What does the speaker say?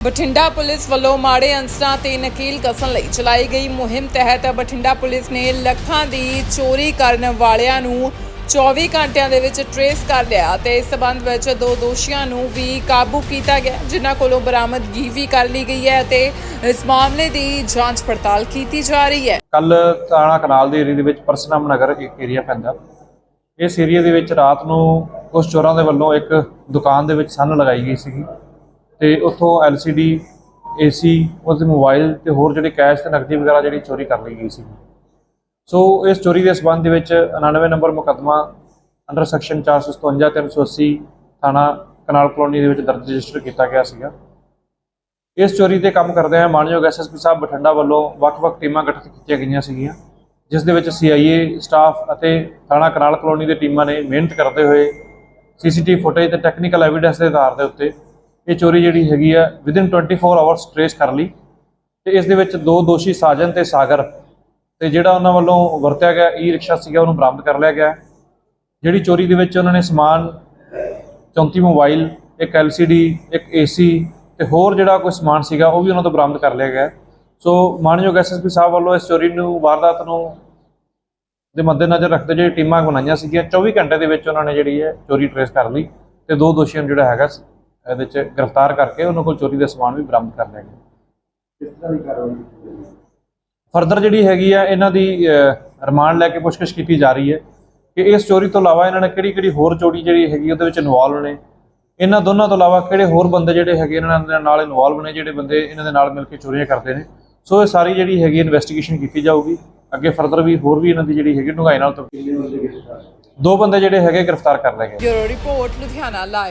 Bathinda police ਵੱਲੋਂ ਮਾੜੇ ਅੰਸਰਾਂ ਤੇ ਨਕੀਲ ਕਸਣ ਲਈ ਚਲਾਈ ਗਈ ਮੁਹਿੰਮ ਤਹਿਤ ਬਠਿੰਡਾ ਪੁਲਿਸ ਨੇ ਲੱਖਾਂ ਦੀ ਚੋਰੀ ਕਰਨ ਵਾਲਿਆਂ ਨੂੰ 24 ਘੰਟਿਆਂ ਦੇ ਵਿੱਚ ਟਰੇਸ ਕਰ ਲਿਆ ਤੇ ਇਸ ਸਬੰਧ ਵਿੱਚ ਦੋ ਦੋਸ਼ੀਆਂ ਨੂੰ ਵੀ ਕਾਬੂ ਕੀਤਾ ਗਿਆ, ਜਿਨ੍ਹਾਂ ਕੋਲੋਂ ਬਰਾਮਦਗੀ ਵੀ ਕਰ ਲਈ ਗਈ ਹੈ ਤੇ ਇਸ ਮਾਮਲੇ ਦੀ ਜਾਂਚ ਪੜਤਾਲ ਕੀਤੀ ਜਾ ਰਹੀ ਹੈ। ਕੱਲ ਤਾਣਾ ਕਨਾਲ ਦੇ ਏਰੀਆ ਦੇ ਵਿੱਚ ਪਰਸਨਾਮ ਨਗਰ ਇੱਕ ਏਰੀਆ ਪੈਂਦਾ। ਇਸ ਏਰੀਆ ਦੇ ਵਿੱਚ ਰਾਤ ਨੂੰ ਕੁਝ ਚੋਰਾਂ ਦੇ ਵੱਲੋਂ ਇੱਕ ਦੁਕਾਨ ਦੇ ਵਿੱਚ ਸੰਨ ਲਗਾਈ ਗਈ ਸੀਗੀ। ਤੇ ਉੱਥੋਂ LCD AC ਉਹਦੇ ਮੋਬਾਈਲ ਤੇ ਹੋਰ ਜਿਹੜੇ ਕੈਸ਼ ਤੇ ਨਕਦੀ ਵਗੈਰਾ ਜਿਹੜੀ ਚੋਰੀ ਕਰ ਲਈ ਗਈ ਸੀ। ਸੋ ਇਸ ਚੋਰੀ ਦੇ ਸਬੰਧ ਦੇ ਵਿੱਚ 99 ਨੰਬਰ ਮੁਕੱਦਮਾ ਅੰਡਰ ਸੈਕਸ਼ਨ 457 380 ਥਾਣਾ ਕਨਾਲ ਕਲੋਨੀ ਦੇ ਵਿੱਚ ਦਰਜ ਰਜਿਸਟਰ ਕੀਤਾ ਗਿਆ ਸੀਗਾ। ਇਸ ਚੋਰੀ ਤੇ ਕੰਮ ਕਰਦੇ ਆ ਮਾਨਯੋਗ ਐਸਐਸਪੀ ਸਾਹਿਬ ਬਠਿੰਡਾ ਵੱਲੋਂ ਵੱਖ-ਵੱਖ ਟੀਮਾਂ ਗਠਿਤ ਕੀਤੀਆਂ ਗਈਆਂ ਸੀਗੀਆਂ, ਜਿਸ ਦੇ ਵਿੱਚ ਸੀਆਈਏ ਸਟਾਫ ਅਤੇ ਥਾਣਾ ਕਨਾਲ ਕਲੋਨੀ ਦੇ ਟੀਮਾਂ ਨੇ ਮਿਹਨਤ ਕਰਦੇ ਹੋਏ ਸੀਸੀਟੀਵੀ ਫੁਟੇਜ ਤੇ ਟੈਕਨੀਕਲ ਐਵੀਡੈਂਸ ਦੇ ਆਧਾਰ ਦੇ ਉੱਤੇ ਇਹ ਚੋਰੀ ਜਿਹੜੀ ਹੈਗੀ ਆ ਵਿਦਿਨ 24 ਆਵਰਸ ਟ੍ਰੇਸ ਕਰ ਲਈ ਤੇ ਇਸ ਦੇ ਵਿੱਚ ਦੋ ਦੋਸ਼ੀ ਸਾਜਨ ਤੇ ਸਾਗਰ ਤੇ ਜਿਹੜਾ ਉਹਨਾਂ ਵੱਲੋਂ ਵਰਤਿਆ ਗਿਆ ਈ ਰਿਕਸ਼ਾ ਸੀਗਾ, ਉਹਨੂੰ ਬਰਾਮਦ ਕਰ ਲਿਆ ਗਿਆ। ਜਿਹੜੀ ਚੋਰੀ ਦੇ ਵਿੱਚ ਉਹਨਾਂ ਨੇ ਸਮਾਨ 34 ਮੋਬਾਈਲ, ਇੱਕ LCD ਇੱਕ AC ਤੇ ਹੋਰ ਜਿਹੜਾ ਕੋਈ ਸਮਾਨ ਸੀਗਾ, ਉਹ ਵੀ ਉਹਨਾਂ ਤੋਂ ਬਰਾਮਦ ਕਰ ਲਿਆ ਗਿਆ। ਸੋ ਮਾਨਯੋਗ ਐਸਐਸਪੀ ਸਾਹਿਬ ਵੱਲੋਂ ਇਸ ਚੋਰੀ ਨੂੰ, ਵਾਰਦਾਤ ਨੂੰ ਦੇ ਮੱਦੇਨਜ਼ਰ ਰੱਖਦੇ ਜਿਹੜੀ ਟੀਮਾਂ ਬਣਾਈਆਂ ਸੀਗੀਆਂ 24 ਘੰਟੇ ਦੇ ਵਿੱਚ ਉਹਨਾਂ ਨੇ ਜਿਹੜੀ ਹੈ ਚੋਰੀ ਟ੍ਰੇਸ ਕਰ ਲਈ ਤੇ ਦੋ ਦੋਸ਼ੀਆਂ ਨੂੰ ਜਿਹੜਾ ਹੈਗਾ ਇਹਦੇ ਚ ਗ੍ਰਿਫਤਾਰ ਕਰਕੇ ਉਹਨਾਂ ਕੋਲ ਚੋਰੀ ਦਾ ਸਮਾਨ ਵੀ ਬਰਾਮਦ ਕਰ ਲਿਆ ਗਿਆ ਫਰਦਰ ਜਿਹੜੀ ਹੈਗੀ ਆ ਇਹਨਾਂ ਦੀ ਰਿਮਾਂਡ ਲੈ ਕੇ ਪੁੱਛਗਿੱਛ ਕੀਤੀ ਜਾ ਰਹੀ ਹੈ ਕਿ ਇਸ ਚੋਰੀ ਤੋਂ ਇਲਾਵਾ ਇਹਨਾਂ ਨੇ ਕਿਹੜੀ ਕਿਹੜੀ ਹੋਰ ਚੋਰੀ ਜਿਹੜੀ ਹੈਗੀ ਉਹਦੇ ਵਿੱਚ ਇਨਵੋਲਵ ਨੇ। ਇਹਨਾਂ ਦੋਨਾਂ ਤੋਂ ਇਲਾਵਾ ਕਿਹੜੇ ਹੋਰ ਬੰਦੇ ਜਿਹੜੇ ਹੈਗੇ ਇਹਨਾਂ ਦੇ ਨਾਲ ਇਨਵੋਲਵ ਨੇ ਜਿਹੜੇ ਬੰਦੇ ਇਹਨਾਂ ਦੇ ਨਾਲ ਮਿਲ ਕੇ ਚੋਰੀਆਂ ਕਰਦੇ ਨੇ। ਸੋ ਇਹ ਸਾਰੀ ਜਿਹੜੀ ਹੈਗੀ ਇਨਵੈਸਟੀਗੇਸ਼ਨ ਕੀਤੀ ਜਾਊਗੀ। ਅੱਗੇ ਫਰਦਰ ਵੀ ਹੋਰ ਵੀ ਇਹਨਾਂ ਦੀ ਜਿਹੜੀ ਹੈਗੀ ਡੂੰਘਾਈ ਨਾਲ ਤਫਤੀਸ਼ ਦੋ ਬੰਦੇ ਜਿਹੜੇ ਹੈਗੇ ਗ੍ਰਿਫਤਾਰ ਕਰ ਲਏ ਗਏ। Bureau report Ludhiana live